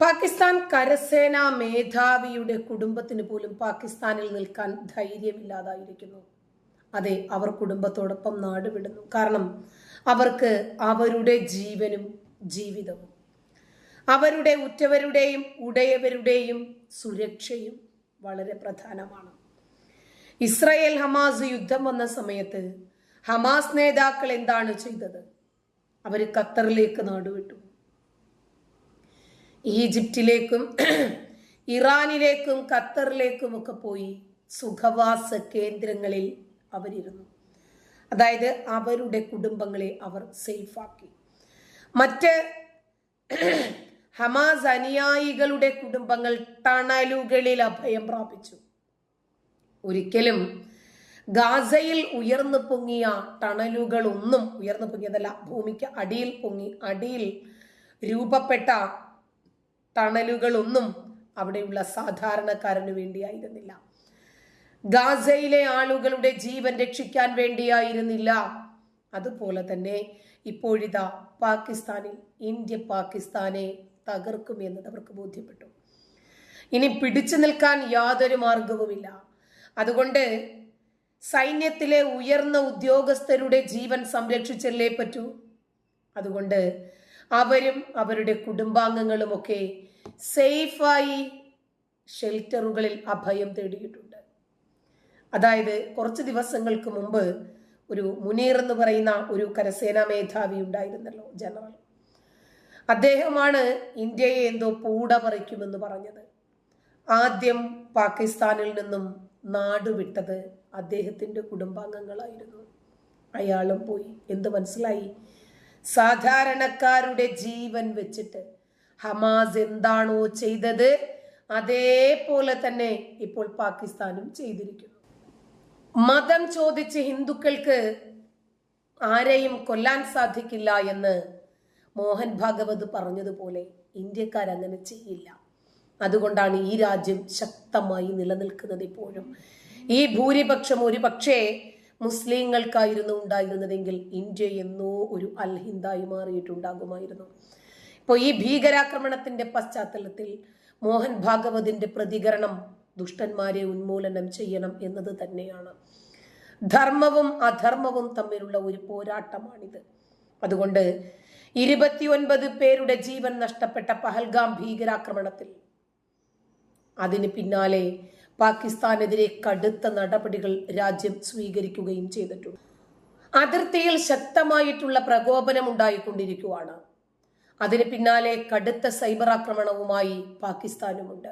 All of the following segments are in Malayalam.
പാകിസ്ഥാൻ കരസേനാ മേധാവിയുടെ കുടുംബത്തിന് പോലും പാകിസ്ഥാനിൽ നിൽക്കാൻ ധൈര്യമില്ലാതായിരിക്കുന്നു. അതെ അവർ കുടുംബത്തോടൊപ്പം നാടുവിടുന്നു. കാരണം അവർക്ക് അവരുടെ ജീവനും ജീവിതവും അവരുടെ ഉറ്റവരുടെയും ഉടയവരുടെയും സുരക്ഷയും വളരെ പ്രധാനമാണ്. ഇസ്രയേൽ ഹമാസ് യുദ്ധം വന്ന സമയത്ത് ഹമാസ് നേതാക്കൾ എന്താണ് ചെയ്തത്? അവർ ഖത്തറിലേക്ക് നാടുവിട്ടു. ഈജിപ്തിലേക്കും ഇറാനിലേക്കും ഖത്തറിലേക്കും ഒക്കെ പോയി സുഖവാസ കേന്ദ്രങ്ങളിൽ അവരിരുന്നു. അതായത് അവരുടെ കുടുംബങ്ങളെ അവർ സേഫാക്കി. മറ്റ് ഹമാസ് അനുയായികളുടെ കുടുംബങ്ങൾ ടണലുകളിൽ അഭയം പ്രാപിച്ചു. ഒരിക്കലും ഗാസയിൽ ഉയർന്നു പൊങ്ങിയ ടണലുകളൊന്നും ഉയർന്നു പൊങ്ങിയതല്ല ഭൂമിക്ക് അടിയിൽ പൊങ്ങി അടിയിൽ രൂപപ്പെട്ട ടണലുകളൊന്നും അവിടെയുള്ള സാധാരണക്കാരന് വേണ്ടിയായിരുന്നില്ല. ഗാസയിലെ ആളുകളുടെ ജീവൻ രക്ഷിക്കാൻ വേണ്ടിയായിരുന്നില്ല. അതുപോലെ തന്നെ ഇപ്പോഴിതാ പാകിസ്ഥാനിൽ ഇന്ത്യ പാകിസ്ഥാനെ തകർക്കും എന്നത് അവർക്ക് ബോധ്യപ്പെട്ടു. ഇനി പിടിച്ചു നിൽക്കാൻ യാതൊരു മാർഗവുമില്ല. അതുകൊണ്ട് സൈന്യത്തിലെ ഉയർന്ന ഉദ്യോഗസ്ഥരുടെ ജീവൻ സംരക്ഷിച്ചല്ലേ പറ്റൂ? അതുകൊണ്ട് അവരും അവരുടെ കുടുംബാംഗങ്ങളും കുടുംബാംഗങ്ങളുമൊക്കെ സേഫായി ഷെൽട്ടറുകളിൽ അഭയം തേടിയിട്ടുണ്ട്. അതായത് കുറച്ച് ദിവസങ്ങൾക്ക് മുമ്പ് ഒരു മുനീർ എന്ന് പറയുന്ന ഒരു കരസേനാ മേധാവി ഉണ്ടായിരുന്നല്ലോ ജനറൽ. അദ്ദേഹമാണ് ഇന്ത്യയെ എന്തോ പൂട പറിക്കുമെന്ന് പറഞ്ഞത്. ആദ്യം പാകിസ്ഥാനിൽ നിന്നും നാടുവിട്ടത് അദ്ദേഹത്തിന്റെ കുടുംബാംഗങ്ങളായിരുന്നു. അയാളും പോയി. എന്ത് മനസ്സിലായി? സാധാരണക്കാരുടെ ജീവൻ വെച്ചിട്ട് ഹമാസ് എന്താണോ ചെയ്തത് അതേപോലെ തന്നെ ഇപ്പോൾ പാകിസ്ഥാനും ചെയ്തിരിക്കുന്നു. മതം ചോദിച്ച് ഹിന്ദുക്കൾക്ക് ആരെയും കൊല്ലാൻ സാധിക്കില്ല എന്ന് മോഹൻ ഭാഗവത് പറഞ്ഞതുപോലെ ഇന്ത്യക്കാർ അങ്ങനെ ചെയ്യില്ല. അതുകൊണ്ടാണ് ഈ രാജ്യം ശക്തമായി നിലനിൽക്കുന്നത് ഇപ്പോഴും. ഈ ഭൂരിപക്ഷം ഒരു പക്ഷേ മുസ്ലിങ്ങൾക്കായിരുന്നു ഉണ്ടായിരുന്നതെങ്കിൽ ഇന്ത്യ എന്നോ ഒരു അൽഹിന്ദായി മാറിയിട്ടുണ്ടാകുമായിരുന്നു. ഇപ്പോൾ ഈ ഭീകരാക്രമണത്തിന്റെ പശ്ചാത്തലത്തിൽ മോഹൻ ഭാഗവതിന്റെ പ്രതികരണം ദുഷ്ടന്മാരെ ഉന്മൂലനം ചെയ്യണം എന്നത് തന്നെയാണ്. ധർമ്മവും അധർമ്മവും തമ്മിലുള്ള ഒരു പോരാട്ടമാണിത്. അതുകൊണ്ട് ഇരുപത്തിയൊൻപത് പേരുടെ ജീവൻ നഷ്ടപ്പെട്ട പഹൽഗാം ഭീകരാക്രമണത്തിൽ അതിന് പിന്നാലെ പാകിസ്ഥാനെതിരെ കടുത്ത നടപടികൾ രാജ്യം സ്വീകരിക്കുകയും ചെയ്തിട്ടുണ്ട്. അതിർത്തിയിൽ ശക്തമായിട്ടുള്ള പ്രകോപനം ഉണ്ടായിക്കൊണ്ടിരിക്കുകയാണ്. അതിന് പിന്നാലെ കടുത്ത സൈബർ ആക്രമണവുമായി പാകിസ്ഥാനുമുണ്ട്.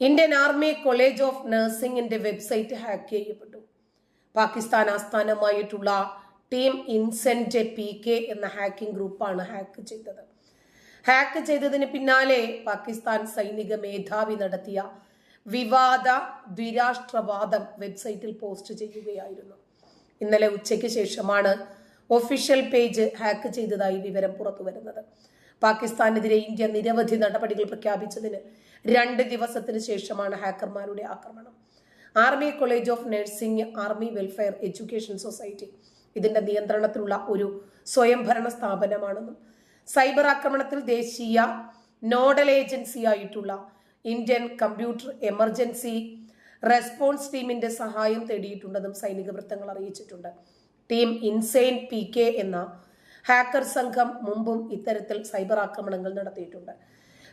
ഇന്ത്യൻ ആർമി കോളേജ് ഓഫ് നഴ്സിംഗിന്റെ വെബ്സൈറ്റ് ഹാക്ക് ചെയ്യപ്പെട്ടു. പാകിസ്ഥാൻ ആസ്ഥാനമായിട്ടുള്ള ടീം ഇൻസെന്റ് പി കെ എന്ന ഹാക്കിംഗ് ഗ്രൂപ്പാണ് ഹാക്ക് ചെയ്തത്. ഹാക്ക് ചെയ്തതിന് പിന്നാലെ പാകിസ്ഥാൻ സൈനിക മേധാവി നടത്തിയ വിവാദ ദ്വിരാഷ്ട്രവാദം വെബ്സൈറ്റിൽ പോസ്റ്റ് ചെയ്യുകയായിരുന്നു. ഇന്നലെ ഉച്ചയ്ക്ക് ശേഷമാണ് ഒഫീഷ്യൽ പേജ് ഹാക്ക് ചെയ്തതായി വിവരം പുറത്തു വരുന്നത് പാകിസ്ഥാനെതിരെ ഇന്ത്യ നിരവധി നടപടികൾ പ്രഖ്യാപിച്ചതിന് രണ്ട് ദിവസത്തിന് ശേഷമാണ് ഹാക്കർമാരുടെ ആക്രമണം. Army college of nursing army welfare education society ഇതിന്റെ നിയന്ത്രണത്തിലുള്ള ഒരു സ്വയംഭരണ സ്ഥാപനമാണെന്നും സൈബർ ആക്രമണത്തിൽ ദേശീയ നോഡൽ ഏജൻസിയായിട്ടുള്ള ഇന്ത്യൻ കമ്പ്യൂട്ടർ എമർജൻസി റെസ്പോൺസ് ടീമിന്റെ സഹായം തേടിയിട്ടുണ്ടെന്നും സൈനിക വൃത്തങ്ങൾ അറിയിച്ചിട്ടുണ്ട്. ടീം ഇൻസൈൻ പി കെ എന്ന ഹാക്കർ സംഘം മുമ്പും ഇത്തരത്തിൽ സൈബർ ആക്രമണങ്ങൾ നടത്തിയിട്ടുണ്ട്.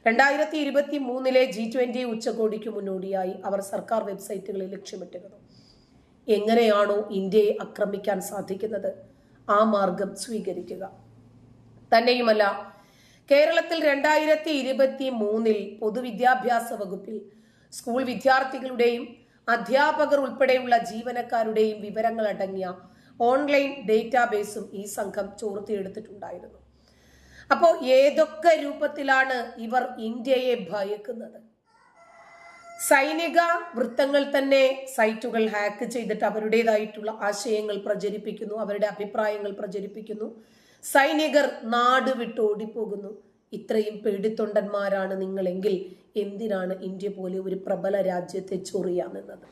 രണ്ടായിരത്തി ഇരുപത്തി മൂന്നിലെ ജി ട്വന്റി ഉച്ചകോടിക്ക് മുന്നോടിയായി അവർ സർക്കാർ വെബ്സൈറ്റുകളിൽ ലക്ഷ്യമിട്ടിരുന്നു. എങ്ങനെയാണോ ഇന്ത്യയെ ആക്രമിക്കാൻ സാധിക്കുന്നത്? ആ മാർഗം സ്വീകരിക്കുക. തന്നെയുമല്ല കേരളത്തിൽ രണ്ടായിരത്തി ഇരുപത്തി മൂന്നിൽ പൊതുവിദ്യാഭ്യാസ വകുപ്പിൽ സ്കൂൾ വിദ്യാർത്ഥികളുടെയും അധ്യാപകർ ഉൾപ്പെടെയുള്ള ജീവനക്കാരുടെയും വിവരങ്ങൾ അടങ്ങിയ ഓൺലൈൻ ഡേറ്റാബേസും ഈ സംഘം ചോർത്തിയെടുത്തിട്ടുണ്ടായിരുന്നു. അപ്പോൾ ഏതൊക്കെ രൂപത്തിലാണ് ഇവർ ഇന്ത്യയെ ഭയക്കുന്നത്? സൈനിക വൃത്തങ്ങൾ തന്നെ സൈറ്റുകൾ ഹാക്ക് ചെയ്തിട്ട് അവരുടേതായിട്ടുള്ള ആശയങ്ങൾ പ്രചരിപ്പിക്കുന്നു അവരുടെ അഭിപ്രായങ്ങൾ പ്രചരിപ്പിക്കുന്നു. സൈനികർ നാട് വിട്ട് ഓടിപ്പോകുന്നു. ഇത്രയും പേടിത്തൊണ്ടന്മാരാണ് നിങ്ങളെങ്കിൽ എന്തിനാണ് ഇന്ത്യ പോലെ ഒരു പ്രബല രാജ്യത്തെ ചൊറിയാമെന്നത്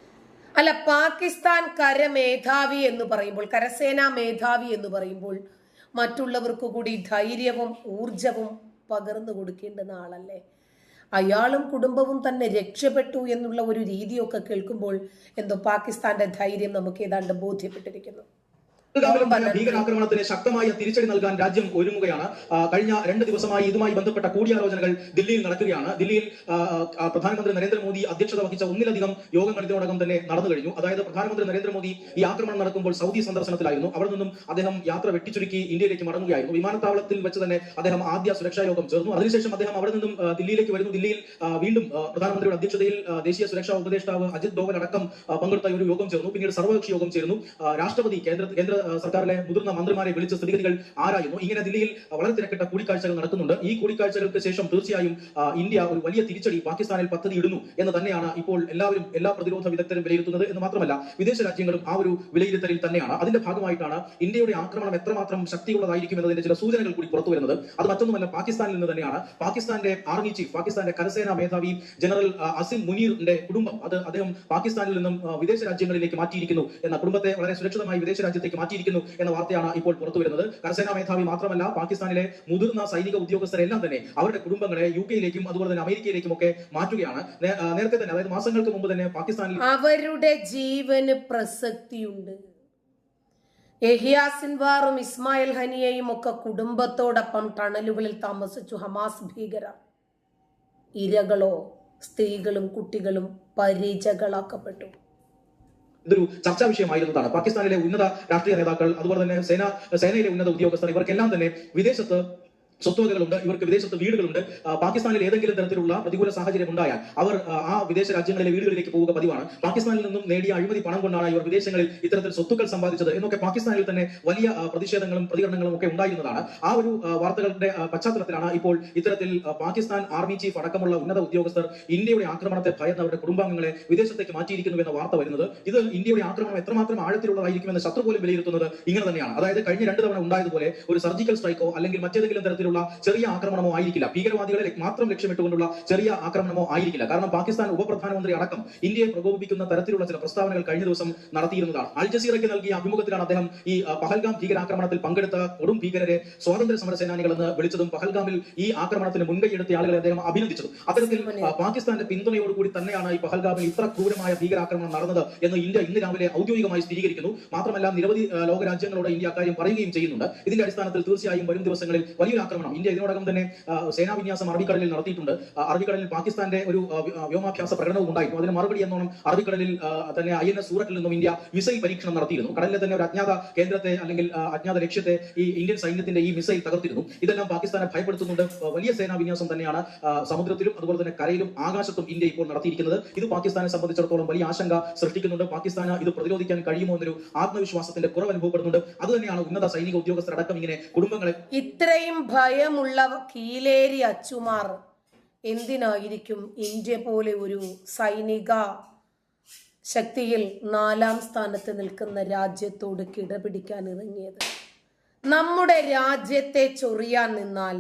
അല്ല പാകിസ്ഥാൻ കരമേധാവി എന്ന് പറയുമ്പോൾ കരസേനാ മേധാവി എന്ന് പറയുമ്പോൾ മറ്റുള്ളവർക്ക് കൂടി ധൈര്യവും ഊർജവും പകർന്നു കൊടുക്കേണ്ടുന്ന ആളല്ലേ? അയാളും കുടുംബവും തന്നെ രക്ഷപ്പെട്ടു എന്നുള്ള ഒരു രീതിയൊക്കെ കേൾക്കുമ്പോൾ എന്തോ പാകിസ്ഥാന്റെ ധൈര്യം നമുക്ക് ഏതാണ്ട് ബോധ്യപ്പെട്ടിരിക്കുന്നു. ഭീകരാക്രമണത്തിന് ശക്തമായ തിരിച്ചടി നൽകാൻ രാജ്യം ഒരുങ്ങുകയാണ്. കഴിഞ്ഞ രണ്ട് ദിവസമായി ഇതുമായി ബന്ധപ്പെട്ട കൂടിയാലോചനകൾ ദില്ലിയിൽ നടക്കുകയാണ്. ദില്ലിയിൽ പ്രധാനമന്ത്രി നരേന്ദ്രമോദി അധ്യക്ഷത വഹിച്ച ഒന്നിലധികം യോഗങ്ങൾ ഇതിനോടകം തന്നെ നടന്നു കഴിഞ്ഞു. അതായത് പ്രധാനമന്ത്രി നരേന്ദ്രമോദി ഈ ആക്രമണം നടക്കുമ്പോൾ സൗദി സന്ദർശനത്തിലായിരുന്നു. അവിടെ നിന്നും അദ്ദേഹം യാത്ര വെട്ടിച്ചുരുക്കി ഇന്ത്യയിലേക്ക് മടങ്ങുകയായിരുന്നു. വിമാനത്താവളത്തിൽ വെച്ച് തന്നെ അദ്ദേഹം ആദ്യ സുരക്ഷാ യോഗം ചേർന്നു. അതിനുശേഷം അദ്ദേഹം അവിടെ നിന്നും ദില്ലിയിലേക്ക് വരുന്നു. ദില്ലിയിൽ വീണ്ടും പ്രധാനമന്ത്രിയുടെ അധ്യക്ഷതയിൽ ദേശീയ സുരക്ഷാ ഉപദേഷ്ടാവ് അജിത് ഡോവൽ അടക്കം പങ്കെടുത്ത ഒരു യോഗം ചേർന്നു. പിന്നീട് സർവകക്ഷി യോഗം ചേർന്നു രാഷ്ട്രപതി കേന്ദ്ര കേന്ദ്ര സർക്കാരിലെ മുതിർന്ന മന്ത്രിമാരെ വിളിച്ച് സ്ഥിതിഗതികൾ ആരായുന്നു? ഇങ്ങനെ ദില്ലിയിൽ വളരെ തിരക്കിട്ട കൂടിക്കാഴ്ചകൾ നടക്കുന്നുണ്ട്. ഈ കൂടിക്കാഴ്ചകൾക്ക് ശേഷം തീർച്ചയായും ഇന്ത്യ ഒരു വലിയ തിരിച്ചടി പാകിസ്ഥാനിൽ പദ്ധതി ഇടുന്നു എന്ന് തന്നെയാണ് ഇപ്പോൾ എല്ലാവരും എല്ലാ പ്രതിരോധ വിദഗ്ധരും വിലയിരുത്തുന്നത് എന്ന് മാത്രമല്ല വിദേശ രാജ്യങ്ങളും ആ ഒരു വിലയിരുത്തലിൽ തന്നെയാണ്. അതിന്റെ ഭാഗമായിട്ടാണ് ഇന്ത്യയുടെ ആക്രമണം എത്രമാത്രം ശക്തിയുള്ളതായിരിക്കും എന്നതിന്റെ ചില സൂചനകൾ കൂടി പുറത്തു വരുന്നത്. അത് മറ്റൊന്നുമല്ല പാകിസ്ഥാനിൽ നിന്ന് തന്നെയാണ്. പാകിസ്ഥാന്റെ ആർമി ചീഫ് പാകിസ്ഥാന്റെ കരസേനാ മേധാവി ജനറൽ അസിം മുനീറിന്റെ കുടുംബം. അത് അദ്ദേഹം പാകിസ്ഥാനിൽ നിന്നും വിദേശ രാജ്യങ്ങളിലേക്ക് മാറ്റിയിരിക്കുന്നു എന്ന കുടുംബത്തെ വളരെ സുരക്ഷിതമായി വിദേശ രാജ്യത്തേക്ക് മാറ്റിയിരിക്കുന്നു എന്ന വാർത്തയാണ് ഇപ്പോൾ പുറത്തു വരുന്നത്. കരസേനാ മേധാവി മാത്രമല്ല പാകിസ്ഥാനിലെ മുതിർന്ന സൈനിക ഉദ്യോഗസ്ഥരെല്ലാം തന്നെ അവരുടെ കുടുംബങ്ങളെ യു കെയിലേക്കും അതുപോലെ തന്നെ അമേരിക്കയിലേക്കും ഒക്കെ മാറ്റുകയാണ്. നേരത്തെ തന്നെ അതായത് മാസങ്ങൾക്ക് മുമ്പ് തന്നെ പാകിസ്ഥാനിൽ അവരുടെ ജീവന് പ്രസക്തിയുണ്ട്. എഹിയാസിൻവാറും ഇസ്മായിൽ ഹനിയയും ഒക്കെ കുടുംബത്തോടൊപ്പം ടണലുകളിൽ താമസിച്ചു ഹമാസ് ഭീകര ഇരകളോ സ്ത്രീകളും കുട്ടികളും പരിചകളാക്കപ്പെട്ടു. ഇതൊരു ചർച്ചാ വിഷയമായിരുന്നതാണ് പാകിസ്ഥാനിലെ ഉന്നത രാഷ്ട്രീയ നേതാക്കൾ അതുപോലെ തന്നെ സേന സേനയിലെ ഉന്നത ഉദ്യോഗസ്ഥർ ഇവർക്കെല്ലാം തന്നെ വിദേശത്ത് സ്വത്തുവകകളുണ്ട് ഇവർക്ക് വിദേശത്ത് വീടുകളുണ്ട്. പാകിസ്ഥാനിൽ ഏതെങ്കിലും തരത്തിലുള്ള പ്രതികൂല സാഹചര്യം ഉണ്ടായാൽ അവർ ആ, വിദേശ രാജ്യങ്ങളിലെ വീടുകളിലേക്ക് പോവുക പതിവാണ്. പാകിസ്ഥാനിൽ നിന്നും നേടിയ അഴിമതി പണം കൊണ്ടാണ് ഇവർ വിദേശങ്ങളിൽ ഇത്തരത്തിൽ സ്വത്തുക്കൾ സമ്പാദിച്ചത് എന്നൊക്കെ പാകിസ്ഥാനിൽ തന്നെ വലിയ പ്രതിഷേധങ്ങളും പ്രതികരണങ്ങളും ഒക്കെ ഉണ്ടായിരുന്നതാണ്. ആ ഒരു വാർത്തകളുടെ പശ്ചാത്തലത്തിലാണ് ഇപ്പോൾ ഇത്തരത്തിൽ പാകിസ്ഥാൻ ആർമി ചീഫ് അടക്കമുള്ള ഉന്നത ഉദ്യോഗസ്ഥർ ഇന്ത്യയുടെ ആക്രമണത്തെ ഭയന്ന് അവരുടെ കുടുംബാംഗങ്ങളെ വിദേശത്തേക്ക് മാറ്റിയിരിക്കുന്നു എന്ന വാർത്ത വരുന്നത്. ഇത് ഇന്ത്യയുടെ ആക്രമണം എത്രമാത്രം ആഴത്തിലുള്ളതായിരിക്കുമെന്ന് ശത്രു പോലും വിലയിരുത്തുന്നത് ഇങ്ങനെ തന്നെയാണ്. അതായത് കഴിഞ്ഞ രണ്ട് തവണ ഉണ്ടായതുപോലെ ഒരു സർജിക്കൽ സ്ട്രൈക്കോ അല്ലെങ്കിൽ മറ്റേതെങ്കിലും തരത്തിലുള്ള ചെറിയ ആക്രമണമോ ആയിരിക്കില്ല. ഭീകരവാദികളെ മാത്രം ലക്ഷ്യമിട്ടുകൊണ്ടുള്ള ചെറിയ ആക്രമണമോ ആയിരിക്കില്ല. കാരണം പാകിസ്ഥാൻ ഉപപ്രധാനമന്ത്രി അടക്കം ഇന്ത്യയെ പ്രകോപിപ്പിക്കുന്ന തരത്തിലുള്ള ചില പ്രസ്താവനകൾ കഴിഞ്ഞ ദിവസം നടത്തിയിരുന്നതാണ്. അൽ ജസീറയ്ക്ക് നൽകിയ അഭിമുഖത്തിലാണ് അദ്ദേഹം ഈ പഹൽഗാം ഭീകരാക്രമണത്തിൽ പങ്കെടുത്ത കൊടും ഭീകരരെ സ്വാതന്ത്ര്യ സമര സേനാനികളെന്ന് വിളിച്ചതും പഹൽഗാമിൽ ഈ ആക്രമണത്തിന് മുൻകൈയെടുത്ത ആളുകളെ അദ്ദേഹം അഭിനന്ദിച്ചതും. അത്തരത്തിൽ പാകിസ്ഥാന്റെ പിന്തുണയോടുകൂടി തന്നെയാണ് ഈ പഹൽഗാമിൽ ഇത്ര ക്രൂരമായ ഭീകരാക്രമണം നടന്നത് എന്ന് ഇന്ത്യ ഇന്ന് രാവിലെ ഔദ്യോഗികമായി സ്ഥിരീകരിക്കുന്നു. മാത്രമല്ല നിരവധി ലോകരാജ്യങ്ങളോട് ഇന്ത്യ അക്കാര്യം പറയുകയും ചെയ്യുന്നുണ്ട്. ഇതിന്റെ അടിസ്ഥാനത്തിൽ തീർച്ചയായും വരും ദിവസങ്ങളിൽ വലിയൊരു ആക്രമണം ഇന്ത്യ ഇതിനോടകം തന്നെ സേനാ വിന്യാസം അറബിക്കടലിൽ നടത്തിയിട്ടുണ്ട്. അറബിക്കടലിൽ പാകിസ്ഥാന്റെ ഒരു വ്യോമാഭ്യാസ പ്രകടനവും ഉണ്ടായിരുന്നു. അതിന് മറുപടി എന്നോണം അറബിക്കടലിൽ തന്നെ ഐ എൻ എസ് സൂറത്തിൽ നിന്നും ഇന്ത്യ മിസൈൽ പരീക്ഷണം നടത്തിയിരുന്നു. കടലിലെ തന്നെ ഒരു അജ്ഞാത കേന്ദ്രത്തെ അല്ലെങ്കിൽ അജ്ഞാത ലക്ഷ്യത്തെ ഈ ഇന്ത്യൻ സൈന്യത്തിന്റെ ഈ മിസൈൽ തകർത്തിരുന്നു. ഇതെല്ലാം പാകിസ്ഥാനെ ഭയപ്പെടുത്തുന്നുണ്ട്. വലിയ സേനാ വിന്യാസം തന്നെയാണ് സമുദ്രത്തിലും അതുപോലെ തന്നെ കരയിലും ആകാശത്തും ഇന്ത്യ ഇപ്പോൾ നടത്തിയിരിക്കുന്നത്. ഇത് പാകിസ്ഥാനെ സംബന്ധിച്ചിടത്തോളം വലിയ ആശങ്ക സൃഷ്ടിക്കുന്നുണ്ട്. പാകിസ്ഥാന് ഇത് പ്രതിരോധിക്കാൻ കഴിയുമോ എന്നൊരു ആത്മവിശ്വാസത്തിന്റെ കുറവ് അനുഭവപ്പെടുന്നുണ്ട് അത് തന്നെയാണ് ഉന്നത സൈനിക ഉദ്യോഗസ്ഥരടക്കം ഇങ്ങനെ കുടുംബങ്ങളെ ഇത്രയും ഭയമുള്ള കീലേരി അച്ചുമാർ എന്തിനായിരിക്കും ഇന്ത്യ പോലെ ഒരു സൈനിക ശക്തിയിൽ നാലാം സ്ഥാനത്ത് നിൽക്കുന്ന രാജ്യത്തോട് കിടപിടിക്കാൻ ഇറങ്ങിയത്? നമ്മുടെ രാജ്യത്തെ ചൊറിയാൻ നിന്നാൽ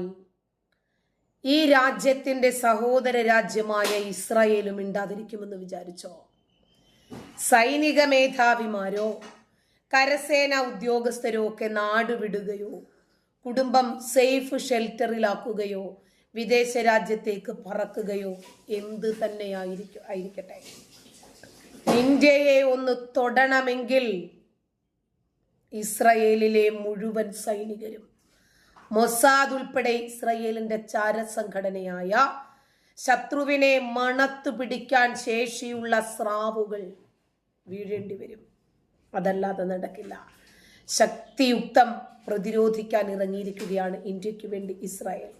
ഈ രാജ്യത്തിന്റെ സഹോദര രാജ്യമായ ഇസ്രായേലും ഉണ്ടാതിരിക്കുമെന്ന് വിചാരിച്ചോ? സൈനിക മേധാവിമാരോ കരസേന ഉദ്യോഗസ്ഥരോ ഒക്കെ നാടുവിടുകയോ കുടുംബം സേഫ് ഷെൽട്ടറിലാക്കുകയോ വിദേശ രാജ്യത്തേക്ക് പറക്കുകയോ എന്ത് തന്നെയായിരിക്കും ആയിരിക്കട്ടെ. ഇന്ത്യയെ ഒന്ന് തൊടണമെങ്കിൽ ഇസ്രയേലിലെ മുഴുവൻ സൈനികരും മൊസാദ് ഉൾപ്പെടെ ഇസ്രയേലിന്റെ ചാരസംഘടനയായ ശത്രുവിനെ മണത്തു പിടിക്കാൻ ശേഷിയുള്ള സ്രാവുകൾ വീഴേണ്ടി വരും. അതല്ലാതെ നടക്കില്ല. ശക്തിയുക്തം പ്രതിരോധിക്കാൻ ഇറങ്ങിയിരിക്കുകയാണ് ഇന്ത്യയ്ക്ക് വേണ്ടി ഇസ്രായേൽ.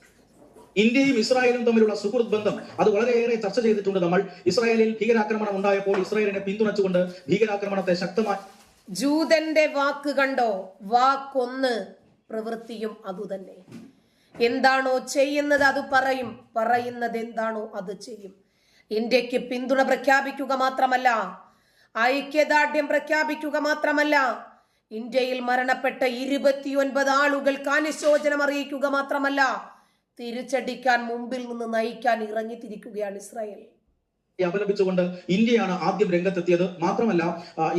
ഇന്ത്യയും ഇസ്രായേലും തമ്മിലുള്ള സുഹൃത്ത് ബന്ധം അത് വളരെയേറെ ചർച്ച ചെയ്തിട്ടുണ്ട് നമ്മൾ. ഇസ്രായേലിൽ ഭീകരാക്രമണം ഉണ്ടായപ്പോൾ ഇസ്രായേലിനെ പിന്തുണച്ചുകൊണ്ട് ഭീകരാക്രമണത്തെ ശക്തമായി ജൂതന്റെ വാക്ക് കണ്ടോ? വാക്കൊന്ന് പ്രവൃത്തിയും അതുതന്നെ എന്താണോ ചെയ്യുന്നത് അത് പറയും. പറയുന്നത് എന്താണോ അത് ചെയ്യും. ഇന്ത്യയ്ക്ക് പിന്തുണ പ്രഖ്യാപിക്കുക മാത്രമല്ല ഐക്യദാർഢ്യം പ്രഖ്യാപിക്കുക മാത്രമല്ല ഇന്ത്യയിൽ മരണപ്പെട്ട ഇരുപത്തിയൊൻപത് ആളുകൾക്ക് അനുശോചനം അറിയിക്കുക മാത്രമല്ല തിരിച്ചടിക്കാൻ മുമ്പിൽ നിന്ന് നയിക്കാൻ ഇറങ്ങിത്തിരിക്കുകയാണ് ഇസ്രായേൽ. അപലപിച്ചുകൊണ്ട് ഇന്ത്യയാണ് ആദ്യം രംഗത്തെത്തിയത്. മാത്രമല്ല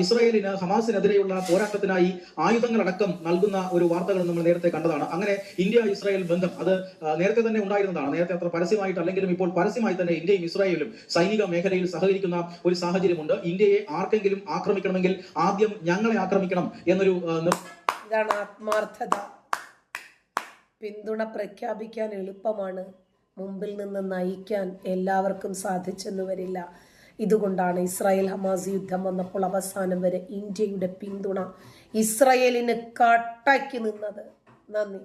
ഇസ്രായേലിന് ഹമാസിനെതിരെയുള്ള പോരാട്ടത്തിനായി ആയുധങ്ങളടക്കം നൽകുന്ന ഒരു വാർത്തകൾ നമ്മൾ നേരത്തെ കണ്ടതാണ്. അങ്ങനെ ഇന്ത്യ ഇസ്രായേൽ ബന്ധം അത് നേരത്തെ തന്നെ ഉണ്ടായിരുന്നതാണ്. നേരത്തെ അത്ര പരസ്യമായിട്ട് അല്ലെങ്കിലും ഇപ്പോൾ പരസ്യമായി തന്നെ ഇന്ത്യയും ഇസ്രായേലും സൈനിക മേഖലയിൽ സഹകരിക്കുന്ന ഒരു സാഹചര്യമുണ്ട്. ഇന്ത്യയെ ആർക്കെങ്കിലും ആക്രമിക്കണമെങ്കിൽ ആദ്യം ഞങ്ങളെ ആക്രമിക്കണം എന്നൊരു ഇതാണ് ആത്മാർത്ഥത. പിന്തുണ പ്രഖ്യാപിക്കാൻ എളുപ്പമാണ്. മുമ്പിൽ നിന്ന് നയിക്കാൻ എല്ലാവർക്കും സാധിച്ചെന്ന് വരില്ല. ഇതുകൊണ്ടാണ് ഇസ്രായേൽ ഹമാസ് യുദ്ധം വന്നപ്പോൾ അവസാനം വരെ ഇന്ത്യയുടെ പിന്തുണ ഇസ്രായേലിന് കട്ടയ്ക്ക് നിന്നത്. നന്ദി.